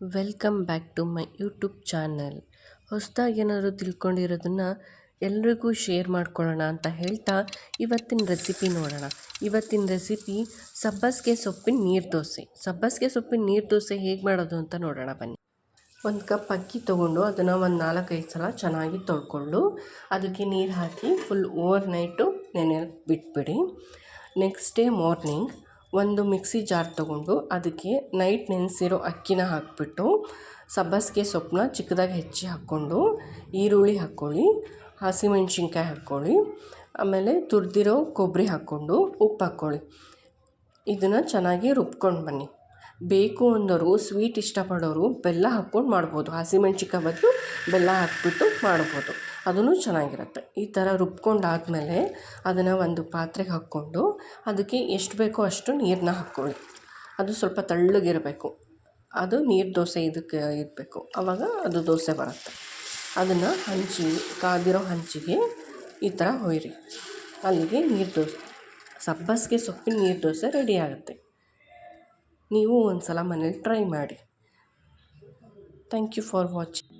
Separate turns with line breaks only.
Welcome back to my YouTube channel. ಹೊಸದಾಗಿ ಏನಾದರೂ ತಿಳ್ಕೊಂಡಿರೋದನ್ನು ಎಲ್ರಿಗೂ ಶೇರ್ ಮಾಡ್ಕೊಳ್ಳೋಣ ಅಂತ ಹೇಳ್ತಾ ಇವತ್ತಿನ ರೆಸಿಪಿ ನೋಡೋಣ. ಇವತ್ತಿನ ರೆಸಿಪಿ ಸಬ್ಬಸಿಗೆ ಸೊಪ್ಪಿನ ನೀರು ದೋಸೆ. ಸಬ್ಬಸಿಗೆ ಸೊಪ್ಪಿನ ನೀರು ದೋಸೆ ಹೇಗೆ ಮಾಡೋದು ಅಂತ ನೋಡೋಣ ಬನ್ನಿ. ಒಂದು ಕಪ್ ಅಕ್ಕಿ ತೊಗೊಂಡು ಅದನ್ನು ಒಂದು ನಾಲ್ಕೈದು ಸಲ ಚೆನ್ನಾಗಿ ತೊಳ್ಕೊಂಡು ಅದಕ್ಕೆ ನೀರು ಹಾಕಿ ಫುಲ್ ಓವರ್ ನೈಟು ನೆನೆ ಬಿಟ್ಬಿಡಿ. ನೆಕ್ಸ್ಟ್ ಡೇ ಮಾರ್ನಿಂಗ್ ಒಂದು ಮಿಕ್ಸಿ ಜಾರ್ ತೊಗೊಂಡು ಅದಕ್ಕೆ ನೈಟ್ ನೆನೆಸಿರೋ ಅಕ್ಕಿನ ಹಾಕಿಬಿಟ್ಟು ಸಬ್ಬಸಿಗೆ ಸೊಪ್ಪನ್ನ ಚಿಕ್ಕದಾಗಿ ಹೆಚ್ಚಿ ಹಾಕ್ಕೊಂಡು, ಈರುಳ್ಳಿ ಹಾಕ್ಕೊಳ್ಳಿ, ಹಸಿಮೆಣ್ಸಿನ್ಕಾಯಿ ಹಾಕ್ಕೊಳ್ಳಿ, ಆಮೇಲೆ ತುರಿದಿರೋ ಕೊಬ್ಬರಿ ಹಾಕ್ಕೊಂಡು ಉಪ್ಪು ಹಾಕ್ಕೊಳ್ಳಿ. ಇದನ್ನು ಚೆನ್ನಾಗಿ ರುಬ್ಕೊಂಡು ಬನ್ನಿ. ಬೇಕು ಅಂದವರು ಸ್ವೀಟ್ ಇಷ್ಟಪಡೋರು ಬೆಲ್ಲ ಹಾಕ್ಕೊಂಡು ಮಾಡ್ಬೋದು. ಹಸಿಮೆಣ್ಸಿನ್ಕಾಯಿ ಬದಲು ಬೆಲ್ಲ ಹಾಕ್ಬಿಟ್ಟು ಮಾಡ್ಬೋದು. ಅದೂ ಚೆನ್ನಾಗಿರುತ್ತೆ. ಈ ಥರ ರುಬ್ಕೊಂಡಾದಮೇಲೆ ಅದನ್ನು ಒಂದು ಪಾತ್ರೆಗೆ ಹಾಕ್ಕೊಂಡು ಅದಕ್ಕೆ ಎಷ್ಟು ಬೇಕೋ ಅಷ್ಟು ನೀರನ್ನ ಹಾಕ್ಕೊಳ್ಳಿ. ಅದು ಸ್ವಲ್ಪ ತಳ್ಳಗಿರಬೇಕು. ಅದು ನೀರು ದೋಸೆ ಇದಕ್ಕೆ ಇರಬೇಕು. ಆವಾಗ ಅದು ದೋಸೆ ಬರುತ್ತೆ. ಅದನ್ನು ಹಂಚಿ, ಕಾದಿರೋ ಹಂಚಿಗೆ ಈ ಥರ ಹೊಯ್ರಿ. ಅಲ್ಲಿಗೆ ನೀರು ದೋಸೆ, ಸಬ್ಬಸಿಗೆ ಸೊಪ್ಪಿನ ನೀರು ದೋಸೆ ರೆಡಿ ಆಗುತ್ತೆ. ನೀವು ಒಂದು ಸಲ ಮನೇಲಿ ಟ್ರೈ ಮಾಡಿ. Thank you for watching.